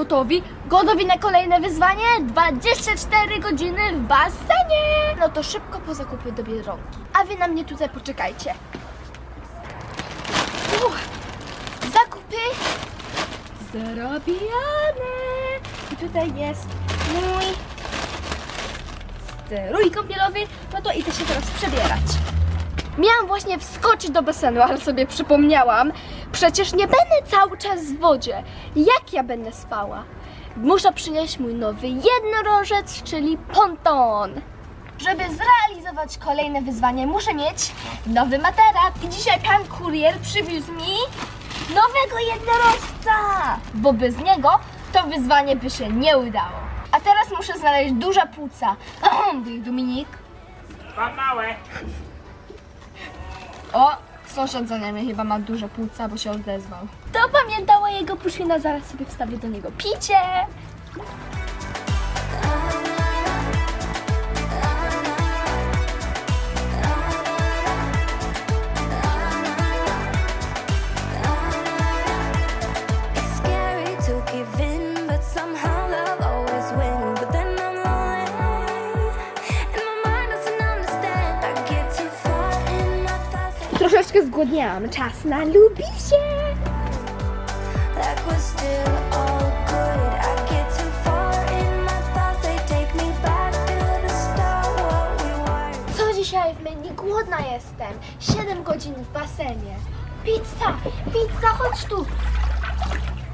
gotowi? Gotowi na kolejne wyzwanie? 24 godziny w basenie! No to szybko po zakupy do Biedronki. A wy na mnie tutaj poczekajcie. Uff, zakupy zrobione. I tutaj jest mój strój kąpielowy. No to idę się teraz przebierać. Miałam właśnie wskoczyć do basenu, ale sobie przypomniałam, przecież nie będę cały czas w wodzie. Jak ja będę spała? Muszę przynieść mój nowy jednorożec, czyli ponton. Żeby zrealizować kolejne wyzwanie, muszę mieć nowy materac. I dzisiaj pan kurier przywiózł mi nowego jednorożca, bo bez niego to wyzwanie by się nie udało. A teraz muszę znaleźć duże płuca. Dominik. Mam małe. O, sąsiad za nami chyba ma duże płuca, bo się odezwał. To pamiętała jego puszina, zaraz sobie wstawię do niego picie. The start. What we were. Co dzisiaj w menu? Głodna jestem. 7 godzin w basenie. Pizza! Pizza, chodź tu!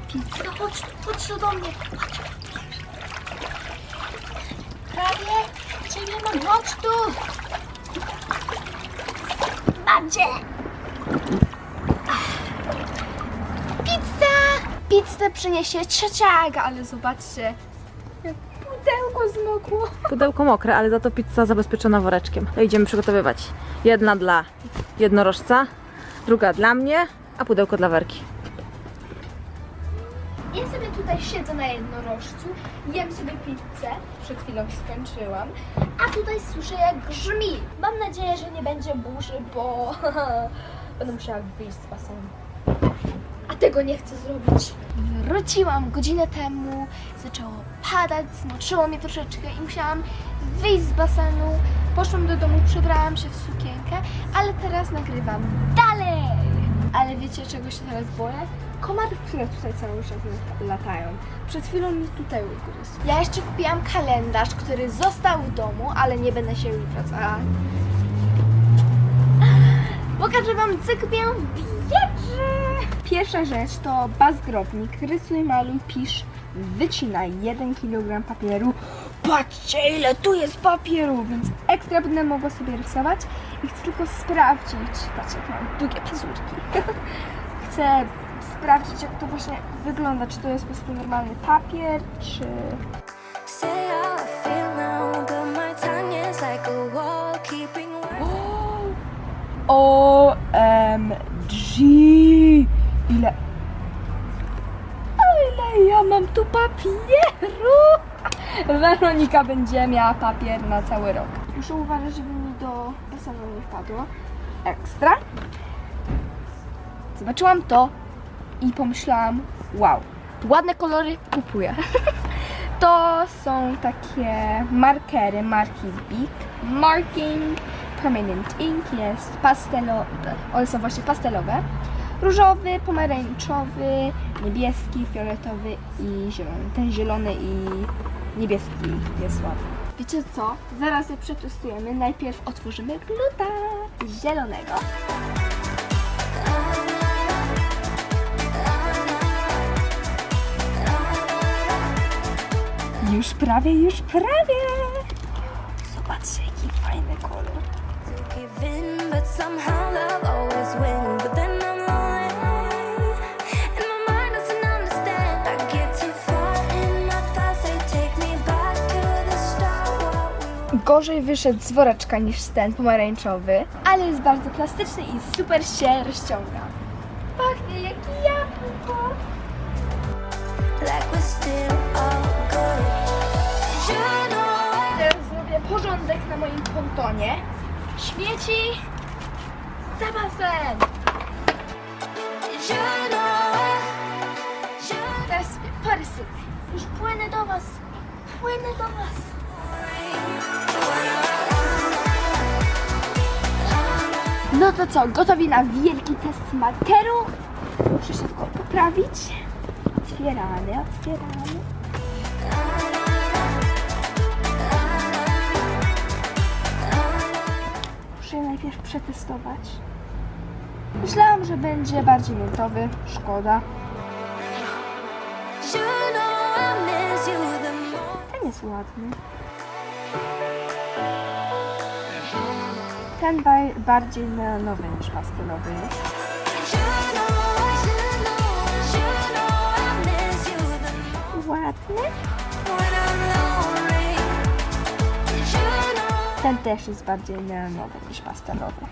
Pizza, chodź tu, chodź tu do mnie. Chodź. Prawie cię nie mam, chodź tu! Mam cię! Pizza! Pizzę przyniesie ciociaga, ale zobaczcie, jak pudełko zmokło. Pudełko mokre, ale za to pizza zabezpieczona woreczkiem. To idziemy przygotowywać. Jedna dla jednorożca, druga dla mnie, a pudełko dla Werki. Ja sobie tutaj siedzę na jednorożcu, jem sobie pizzę, przed chwilą skończyłam, a tutaj słyszę jak grzmi. Mam nadzieję, że nie będzie burzy, bo będę musiała wyjść z basenu. A tego nie chcę zrobić. Wróciłam godzinę temu, zaczęło padać, zmoczyło mnie troszeczkę i musiałam wyjść z basenu. Poszłam do domu, przebrałam się w sukienkę, ale teraz nagrywam dalej. Ale wiecie czego się teraz boję? Komarów, które tutaj cały czas latają. Przed chwilą mi tutaj ugryzł. Ja jeszcze kupiłam kalendarz, który został w domu, ale nie będę się wracała. Pokażę wam, co kupiłam w biedrze. Pierwsza rzecz to bazgrownik. Rysuj, maluj, pisz, wycinaj 1 kg papieru. Patrzcie, ile tu jest papieru, więc ekstra będę mogła sobie rysować i chcę tylko sprawdzić. Patrzcie, jak mam długie pazurki. chcę sprawdzić, jak to właśnie wygląda. Czy to jest po prostu normalny papier, czy... OMG! Ile... O, ile ja mam tu papieru! Weronika będzie miała papier na cały rok. Muszę uważać, żeby mi do basenu nie wpadło. Ekstra. Zobaczyłam to i pomyślałam, wow, ładne kolory kupuję. To są takie markery marki Big Marking Permanent Ink jest pastelo, one są właśnie pastelowe. Różowy, pomarańczowy, niebieski, fioletowy i zielony. Ten zielony i niebieski jest ładny. Wiecie co? Zaraz je przetestujemy. Najpierw otworzymy gluta zielonego. Już prawie, już prawie. Zobaczcie, jaki fajny kolor. Gorzej wyszedł z woreczka niż ten pomarańczowy, ale jest bardzo plastyczny i super się rozciąga. Pachnie jak jabłko. Teraz zrobię porządek na moim pontonie. Świeci za basen. know, you Teraz sobie Chłopcy, już płynę do was. Płynę do was. No to co, gotowi na wielki test markeru? Muszę się tylko poprawić. Otwieramy, otwieramy. Muszę je najpierw przetestować. Myślałam, że będzie bardziej miętowy. Szkoda. Ten jest ładny. Ten ba- bardziej neonowy niż pastelowy. You Ten też jest bardziej neonowy niż pastelowy.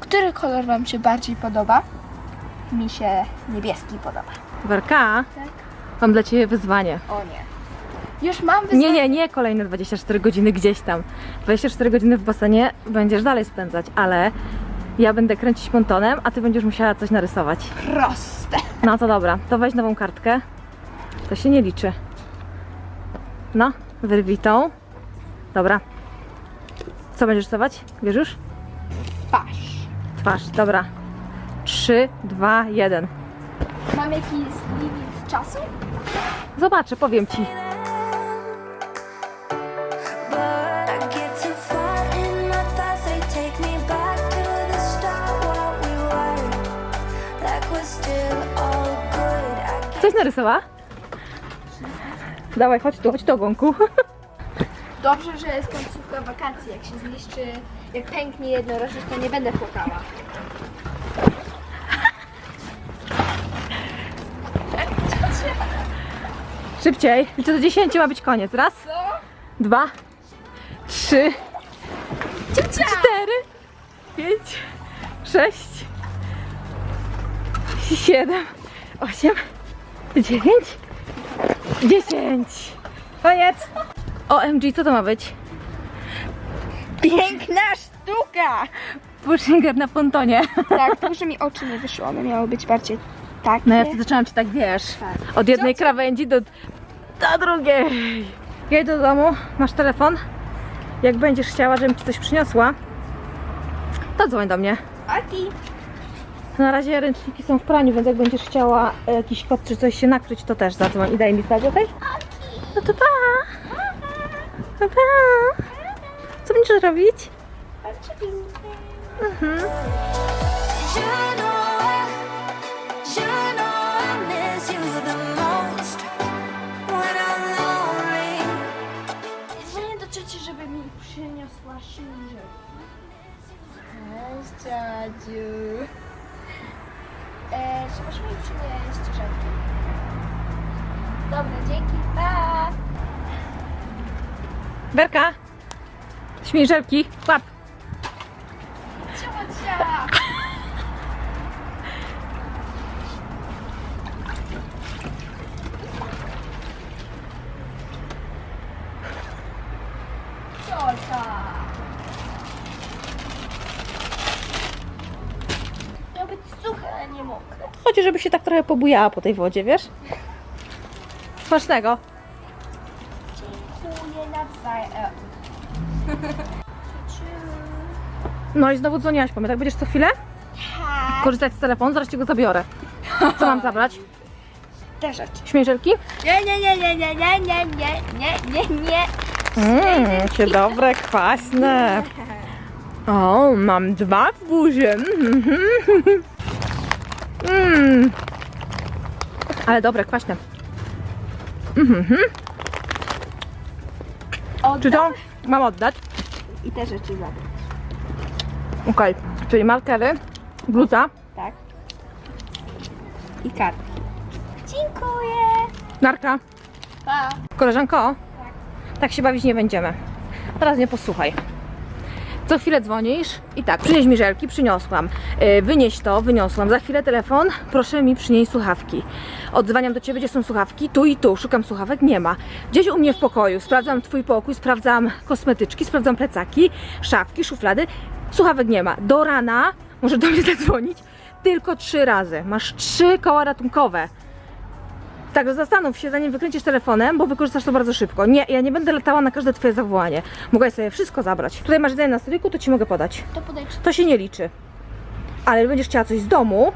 Który kolor Wam się bardziej podoba? Mi się niebieski podoba. Werka, Tak? mam dla Ciebie wyzwanie. O nie. Już mam wyzwanie. Nie, nie, nie kolejne 24 godziny gdzieś tam. 24 godziny w basenie będziesz dalej spędzać, ale ja będę kręcić pontonem, a Ty będziesz musiała coś narysować. Proste. No to dobra, to weź nową kartkę. To się nie liczy. No, wyrwij tą. Dobra. Co będziesz rysować? Wiesz już? Twarz. Twarz, dobra. 3, 2, 1. Mam jakiś limit czasu? Zobaczę, powiem ci. Coś narysowała? Dawaj, chodź tu, chodź do ogonku. Dobrze, że jest końcówka wakacji. Jak się zniszczy, jak pęknie jednorożec, to nie będę płakała. Szybciej. Liczę do 10, ma być koniec. Raz, Co? dwa, trzy, cztery, pięć, sześć, siedem, osiem, dziewięć, dziesięć. Koniec. OMG, co to ma być? Piękna sztuka! Pushinger na pontonie. Tak, to, że mi oczy nie wyszły, one miały być bardziej takie. No ja wtedy zaczęłam ci tak, wiesz, Tak. od jednej krawędzi do, do drugiej. Jedź do domu, masz telefon. Jak będziesz chciała, żebym ci coś przyniosła, to dzwoń do mnie. Aki. Na razie ręczniki są w praniu, więc jak będziesz chciała e, jakiś kot czy coś się nakryć, to też zadzwoń i daj mi znać, okej? No to pa! Co będziesz robić? Mhm. Dzwonię do cioci, żeby mi przyniosła szynżę. Cześć, dziadziu. Mi e, przynieść Berka! Śmiejżelki, łap! Ciocia! Ciocia! Miał być suche, a nie mokre. Chodzi, żeby się tak trochę pobujała po tej wodzie, wiesz? Smacznego! Ciociu. No i znowu dzwoniłaś po mnie, tak będziesz co chwilę? Tak. Korzystać z telefonu, zaraz ci go zabiorę. Co mam zabrać? Te rzeczy. Śmiejżelki? Nie, nie, nie, nie, nie, nie, nie, nie, nie, nie, nie. Mmm, czy dobre, kwaśne. O, mam dwa w buzie. Mhm. Mm. Ale dobre, kwaśne. Mhm. Czy to mam oddać? I te rzeczy zabrać. Okej, czyli markery, gluta, Tak. I kartki. Dziękuję. narka. Pa. Koleżanko, tak się bawić nie będziemy. Teraz mnie posłuchaj. Co chwilę dzwonisz i tak, przynieś mi żelki, przyniosłam. Yy, wynieś to, wyniosłam. Za chwilę telefon, proszę mi przynieść słuchawki. Odzwaniam do ciebie, gdzie są słuchawki? Tu i tu, szukam słuchawek, nie ma. Gdzieś u mnie w pokoju, sprawdzam twój pokój, sprawdzam kosmetyczki, sprawdzam plecaki, szafki, szuflady. Słuchawek nie ma. Do rana możesz do mnie zadzwonić tylko trzy razy. Masz trzy koła ratunkowe. Także zastanów się, zanim wykręcisz telefonem, bo wykorzystasz to bardzo szybko. Nie, ja nie będę latała na każde twoje zawołanie. Mogę sobie wszystko zabrać. Tutaj masz jedzenie na stoliku, to ci mogę podać. To podaj To się nie liczy. Ale będziesz chciała coś z domu.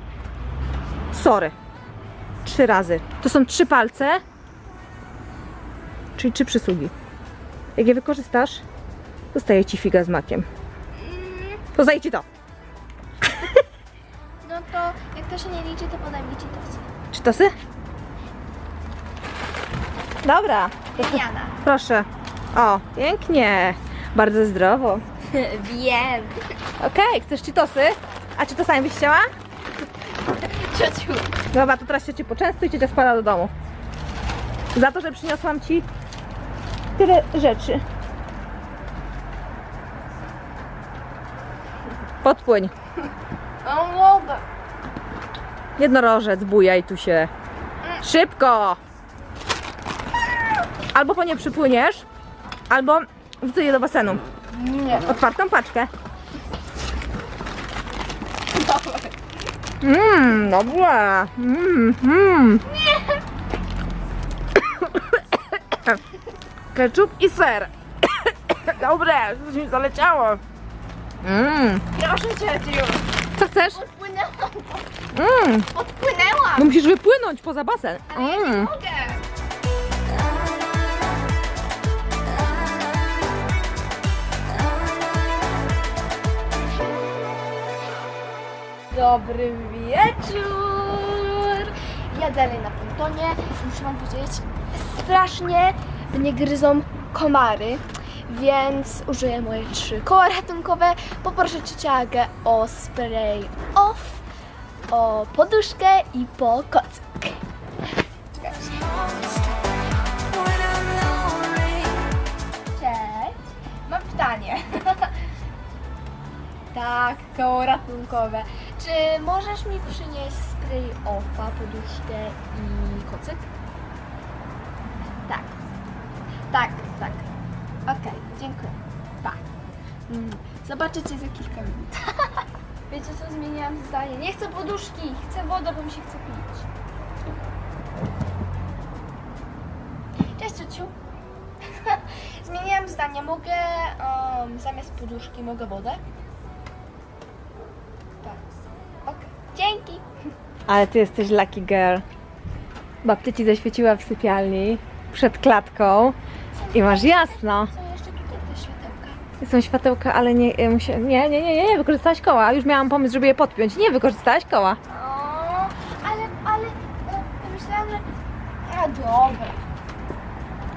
Sorry. Trzy razy. To są trzy palce. Czyli trzy przysługi. Jak je wykorzystasz, dostaję ci figa z makiem. Dostaję ci to. No to jak to się nie liczy, to podaj mi Cheetosy. Czy tosy? Dobra. Wymiana. Proszę. O, pięknie. Bardzo zdrowo. Wiem. Okej, chcesz czytosy? A czy to sami byś chciała? Ciociu. Dobra, to teraz się cię poczęstuj i cię wpada do domu. Za to, że przyniosłam ci tyle rzeczy. Podpłyń. Jednorożec, bujaj tu się. Szybko! Albo po nie przypłyniesz, albo wrzucę je do basenu. Nie. Otwartą paczkę. Mmm, dobra. Mmm, mmm. Ketchup i ser. Dobre, coś mi zaleciało. Mmm. Proszę ciociu. Co chcesz? Odpłynęłam. Mmm. Odpłynęłam. No musisz wypłynąć poza basen. Ale ja nie Mm. mogę. Dobry wieczór! Ja dalej na pontonie. Muszę wam powiedzieć, strasznie mnie gryzą komary, więc użyję moje trzy koła ratunkowe. Poproszę ciociagę o spray off, o poduszkę i po kocyk. Tak, koło ratunkowe. Czy możesz mi przynieść spray offa, poduszkę i kocyk? Tak. Tak, tak. Okej, dziękuję. Tak. Mm. Zobaczycie za kilka minut. Wiecie co, zmieniłam zdanie. Nie chcę poduszki, chcę wodę, bo mi się chce pić. Cześć ciociu. Zmieniłam zdanie. Mogę zamiast poduszki mogę wodę? Dzięki. Ale ty jesteś lucky girl. Babcia ci zaświeciła w sypialni przed klatką i masz jasno. Są jeszcze tutaj te światełka. Są światełka, ale nie, musia... nie, nie, nie, nie, nie, wykorzystałaś koła. Już miałam pomysł, żeby je podpiąć. Nie wykorzystałaś koła. O, ale, ale e, myślałam, że... A dobra.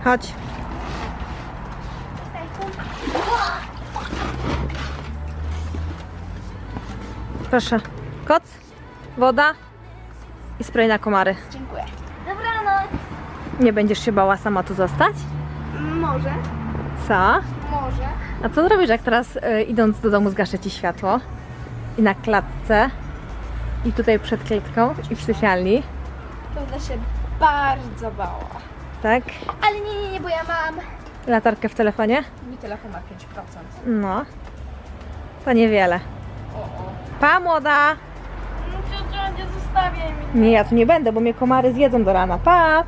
Chodź. Tutaj tu. Proszę. Koc, woda i spray na komary. Dziękuję. Dobranoc. Nie będziesz się bała sama tu zostać? Może. Co? Może. A co zrobisz, jak teraz y, idąc do domu zgaszę ci światło? I na klatce, i tutaj przed klatką, i w sypialni, Będę się bardzo bała. tak? Ale nie, nie, nie, bo ja mam... Latarkę w telefonie? Mi telefon ma 5%. No. To niewiele. O, o. Pa, młoda! Nie mnie. Nie, ja tu nie będę, bo mnie komary zjedzą do rana. Pa!